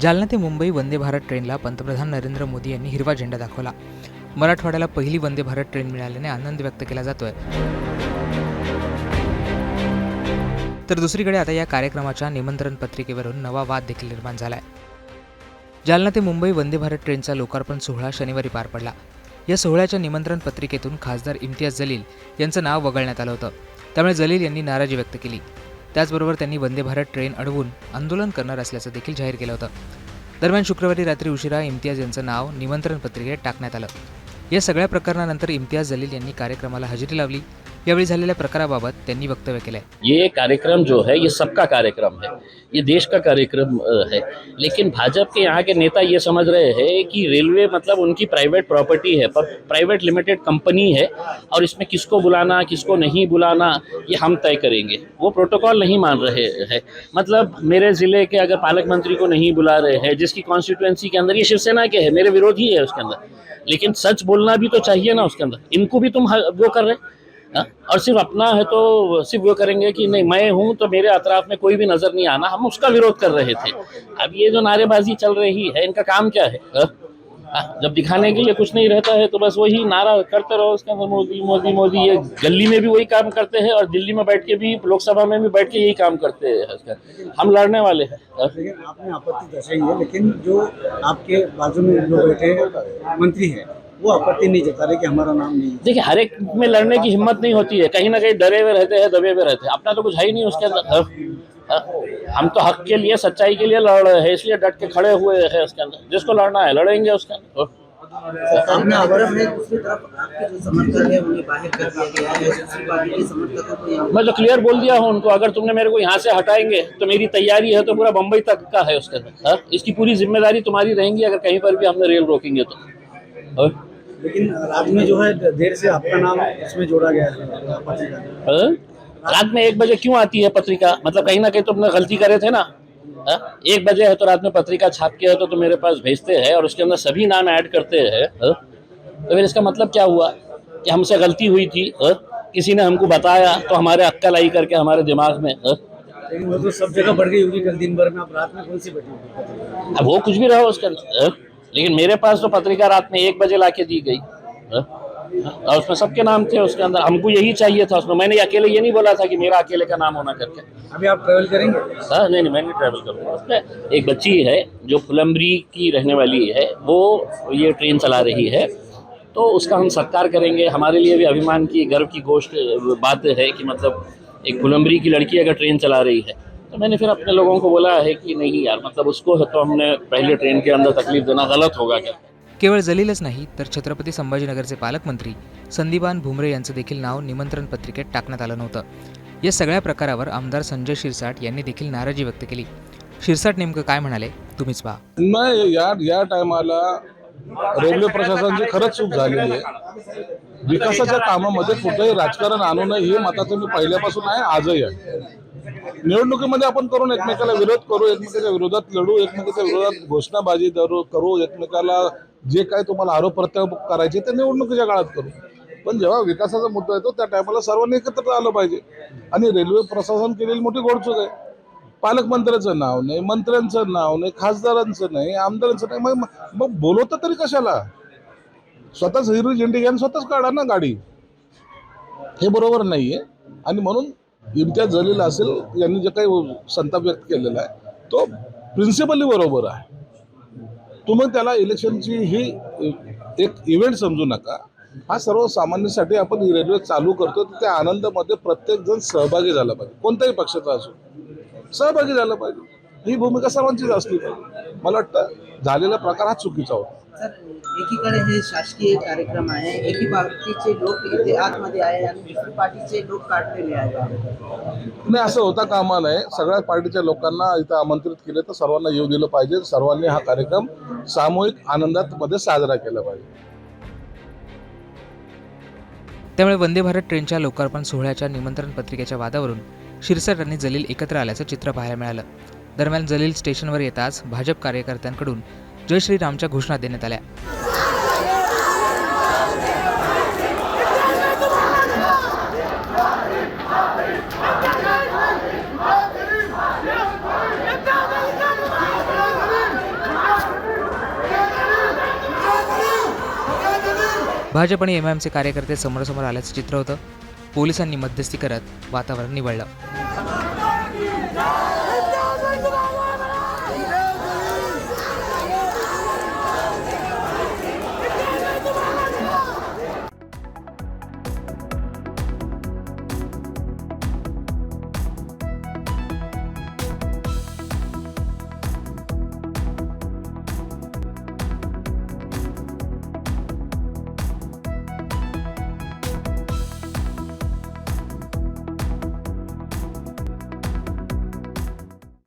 जालना ते मुंबई वंदे भारत ट्रेनला पंतप्रधान नरेंद्र मोदी यांनी हिरवा झेंडा दाखवला. मराठवाड्याला पहिली वंदे भारत ट्रेन मिळाल्याने आनंद व्यक्त केला जातोय. तर दुसरीकडे आता या कार्यक्रमाच्या निमंत्रण पत्रिकेवरून नवा वाद देखील निर्माण झालाय. जालना ते मुंबई वंदे भारत ट्रेनचा लोकार्पण सोहळा शनिवारी पार पडला. या सोहळ्याच्या निमंत्रण पत्रिकेतून खासदार इम्तियाज जलील यांचं नाव वगळण्यात आलं होतं. त्यामुळे जलील यांनी नाराजी व्यक्त केली. त्याचबरोबर त्यांनी वंदे भारत ट्रेन अडवून आंदोलन करणार असल्याचं देखील जाहीर केलं होतं. दरम्यान शुक्रवारी रात्री उशिरा इम्तियाज यांचं नाव निमंत्रण पत्रिकेत टाकण्यात आलं. या सगळ्या प्रकरणानंतर इम्तियाज जलील यांनी कार्यक्रमाला हजेरी लावली. यावेळी झालेल्या प्रकाराबाबत त्यांनी वक्तव्य केलंय. ये कार्यक्रम जो है, ये सबका कार्यक्रम है। ये देश का कार्यक्रम है। लेकिन भाजपा के यहाँ के नेता ये समझ रहे हैं कि रेलवे मतलब उनकी प्राइवेट प्रॉपर्टी है, पर प्राइवेट लिमिटेड कंपनी है, और इसमें किसको बुलाना, किसको नहीं बुलाना, ये हम तय करेंगे। वो प्रोटोकॉल नहीं मान रहे हैं। मतलब मेरे ज़िले के अगर पालक मंत्री को नहीं बुला रहे हैं, जिसकी कॉन्स्टिट्यूएंसी के अंदर, ये शिवसेना के है, मेरे विरोधी है उसके अंदर। लेकिन सच बोलना भी तो चाहिए ना उसके अंदर। इनको भी तुम वो कर रहे हाँ? और सिर्फ़ अपना है तो सिर्फ़ वो करेंगे कि नहीं मैं हूँ तो मेरे अतराफ में कोई भी नज़र नहीं आना हम उसका विरोध कर रहे थे अब ये जो नारेबाजी चल रही है इनका काम क्या है हाँ? हाँ, जब दिखाने के लिए कुछ नहीं रहता है तो बस वही नारा करते रहो उसके अंदर मोदी मोदी मोदी ये गली में भी वही काम करते हैं और दिल्ली में बैठ के भी लोकसभा में भी बैठ के यही काम करते हैं हम लड़ने वाले हैं? लेकिन आपने आपत्ति दर्शाई है लेकिन जो आपके बाजू में जो बैठे मंत्री हैं वो आपत्ति नहीं जता रहे कि हमारा नाम नहीं है देखिए हर एक में लड़ने की हिम्मत नहीं होती है कहीं ना कहीं डरे हुए रहते हैं दबे हुए रहते हैं अपना तो कुछ है ही नहीं उसके अंदर? हम तो हक के लिए सच्चाई के लिए लड़ रहे हैं इसलिए डट के खड़े हुए हैं उसके अंदर जिसको लड़ना है लड़ेंगे उसके अंदर? सामने आरोप दूसरी तरफ़ आपके जो समर्थक उन्हें बाहर कर दिया गया दूसरी पार्टी के समर्थकों को यहाँ मैं तो क्लियर बोल दिया हूँ उनको अगर तुमने मेरे को यहाँ से हटाएँगे तो मेरी तैयारी है तो पूरा बम्बई तक का है उसके अंदर? इसकी पूरी ज़िम्मेदारी तुम्हारी रहेंगी अगर कहीं पर भी हमने रेल रोकेंगे तो हाँ? लेकिन रात में जो है देर से आपका नाम इसमें जोड़ा गया है पत्रिका हाँ? रात में एक बजे क्यों आती है पत्रिका मतलब कहीं ना कहीं तुमने गलती करे थे ना हाँ? एक बजे है तो रात में पत्रिका छाप के है तो, तो मेरे पास भेजते हैं और उसके अंदर सभी नाम ऐड करते हैं हाँ? तो फिर इसका मतलब क्या हुआ कि हमसे गलती हुई थी हाँ? किसी ने हमको बताया तो हमारे अक्कल आई करके हमारे दिमाग में? लेकिन वो तो सब जगह बढ़ गई होगी कल दिन भर में आप रात में कौन सी बैठी अब वो कुछ भी रहा उसके अंदर? लेकिन मेरे पास तो पत्रिका रात में एक बजे ला के दी गई। हाँ? और उसमें सबके नाम थे उसके अंदर हमको यही चाहिए था उसमें। मैंने अकेले ये नहीं बोला था कि मेरा अकेले का नाम होना करके। अभी आप ट्रेवल करेंगे? हाँ नहीं नहीं मैं नहीं ट्रैवल करूँगा। उसमें एक बच्ची है जो फुलम्बरी की रहने वाली है वो ये ट्रेन चला रही है। तो उसका हम सत्कार करेंगे। हमारे लिए भी अभिमान की गर्व की गोष्ट बात है कि मतलब एक फुलम्बरी की लड़की अगर ट्रेन चला रही है तो मैंने फिर अपने लोगों को बोला है कि नहीं यार मतलब उसको तो हमने पहले ट्रेन के अंदर तकलीफ देना गलत होगा क्या? केवळ जलीलच नाही तर छत्रपती संभाजीनगरचे पालकमंत्री संदीपान भुमरे यांचं देखील नाव निमंत्रण पत्रिकेत टाकण्यात आलं नव्हतं. या सगळ्या प्रकारावर आमदार संजय शिरसाट यांनी देखील नाराजी व्यक्त केली. शिरसाट नेमकं काय म्हणाले तुम्हीच पहा. नाही या या टायमाला रेल्वे प्रशासनाची खरंच चूक झालेली आहे. विकासाच्या कामामध्ये कुठेही राजकारण आणू नये ही मताचं मी पहिल्यापासून आहे आजही आहे. निवडणुकीमध्ये आपण करून एकमेकाला विरोध करू एकमेकाच्या विरोधात लढू एकमेकाच्या विरोधात घोषणाबाजी धरू करू एकमेकाला जे काय तुम्हाला आरोप प्रत्यारोप करायचे ते निवडणुकीच्या काळात करू. पण जेव्हा विकासाचा मुद्दा येतो त्या टायमाला सर्वांनी एकत्र आलं पाहिजे. आणि रेल्वे प्रशासन केलेली मोठी गोडचूक आहे. पालकमंत्र्याचं नाव नाही मंत्र्यांचं नाव नाही खासदारांचं नाही आमदारांचं नाही. मग मग बोलवतं तरी कशाला? स्वतःच हिरवी झेंडी घ्या स्वतःच काढा ना गाडी. हे बरोबर नाहीये. आणि म्हणून इम्तियाज झालेला असेल यांनी जे काही संताप व्यक्त केलेला आहे तो प्रिन्सिपली बरोबर आहे. तुम्ही त्याला इलेक्शनची ही एक इव्हेंट समजू नका. हा सर्वसामान्यांसाठी आपण ही रेल्वे चालू करतो तर त्या आनंदामध्ये प्रत्येक जण सहभागी झाला पाहिजे. कोणत्याही पक्षाचा असो सहभागी झाला पाहिजे. ही भूमिका सर्वांचीच असली पाहिजे. मला वाटतं झालेला प्रकार हा चुकीचा होता. सर एकीकडे हे शासकीय कार्यक्रम आहे एकी पार्टीचे लोक इथे आतमध्ये आहे आणि दुसरी पार्टीचे लोक काढलेले आहेत. नाही असं होता कामा नये. सगळ्या पार्टीच्या लोकांना इथं आमंत्रित केले तर सर्वांना येऊ दिलं पाहिजे. सर्वांनी हा कार्यक्रम सामूहिक आनंदात मध्ये साजरा केला पाहिजे. त्यामुळे वंदे भारत ट्रेनच्या लोकार्पण सोहळ्याच्या निमंत्रण पत्रिकेच्या वादावरून शिरसाट आणि जलील एकत्र आल्याचं चित्र पाहायला मिळालं. दरम्यान जलील स्टेशनवर येताच भाजप कार्यकर्त्यांकडून जय श्रीरामच्या घोषणा देण्यात आल्या. भाजप आणि एम आय एमचे कार्यकर्ते समोरासमोर आल्याचं चित्र होतं. पोलिसांनी मध्यस्थी करत वातावरण निवडलं.